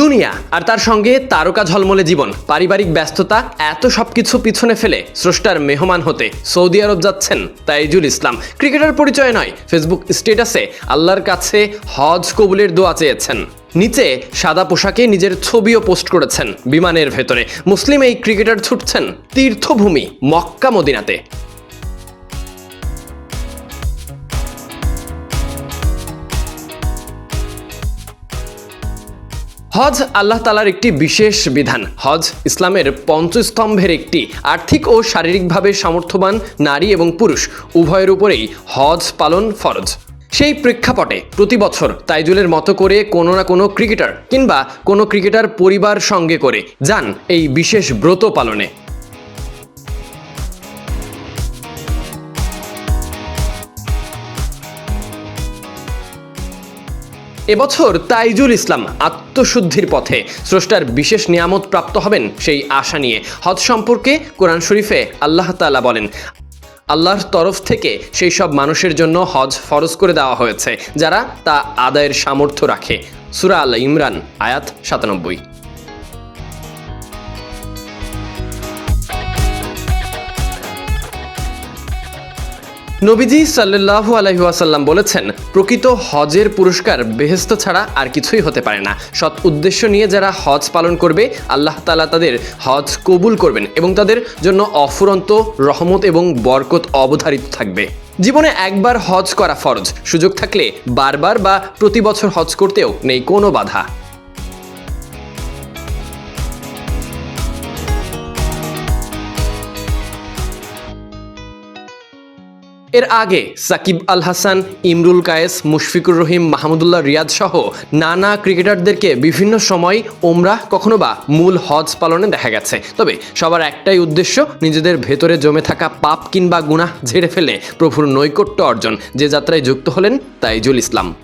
দুনিয়া আর তার সঙ্গে তারকা ঝলমলে জীবন, পারিবারিক ব্যস্ততা, এত সবকিছু পিছনে ফেলে স্রষ্টার মেহমান হতে সৌদি আরব যাচ্ছেন তাইজুল ইসলাম। ক্রিকেটার পরিচয় নয়, ফেসবুক স্ট্যাটাসে আল্লাহর কাছে হজ কবুলের দোয়া চেয়েছেন। নিচে সাদা পোশাকে নিজের ছবিও পোস্ট করেছেন বিমানের ভেতরে। মুসলিম এই ক্রিকেটার ছুটছেন তীর্থভূমি, মক্কা মদিনাতে। হজ আল্লাহ তালার একটি বিশেষ বিধান। হজ ইসলামের পঞ্চস্তম্ভের একটি আর্থিক ও শারীরিকভাবে সামর্থ্যবান নারী এবং পুরুষ, উভয়ের উপরেই হজ পালন ফরজ। সেই প্রেক্ষাপটে প্রতি বছর তাইজুলের মতো করে কোনো না কোনো ক্রিকেটার কিংবা কোনো ক্রিকেটার পরিবার সঙ্গে করে যান এই বিশেষ ব্রত পালনে। এবছর তাইজুল ইসলাম আত্মশুদ্ধির পথে স্রষ্টার বিশেষ নিয়ামত প্রাপ্ত হবেন সেই আশা নিয়ে। হজ সম্পর্কে কোরআন শরীফে আল্লাহ তাআলা বলেন, আল্লাহর তরফ থেকে সেই সব মানুষের জন্য হজ ফরজ করে দেওয়া হয়েছে, যারা তা আদায়ের সামর্থ্য রাখে। সুরা আল ইমরান, আয়াত সাতানব্বই। নবীজি সাল্লাল্লাহু আলহিহাসাল্লাম বলেছেন, প্রকৃত হজের পুরস্কার বেহেস্ত ছাড়া আর কিছুই হতে পারে না। সৎ উদ্দেশ্য নিয়ে যারা হজ পালন করবে, আল্লাহ তালা তাদের হজ কবুল করবেন এবং তাদের জন্য অফুরন্ত রহমত এবং বরকত অবধারিত থাকবে। জীবনে একবার হজ করা ফরজ। সুযোগ থাকলে বারবার বা প্রতি বছর হজ করতেও নেই কোনো বাধা। এর আগে সাকিব আল হাসান, ইমরুল কায়েস, মুশফিকুর রহিম, মাহমুদুল্লাহ রিয়াদ সহ নানা ক্রিকেটারদেরকে বিভিন্ন সময় ওমরাহ কখনো বা মূল হজ পালনে দেখা গেছে। তবে সবার একটাই উদ্দেশ্য, নিজেদের ভেতরে জমে থাকা পাপ কিংবা গুনাহ ঝেড়ে ফেলে প্রভুর নৈকট্য অর্জন। যে যাত্রায় যুক্ত হলেন তাইজুল ইসলাম।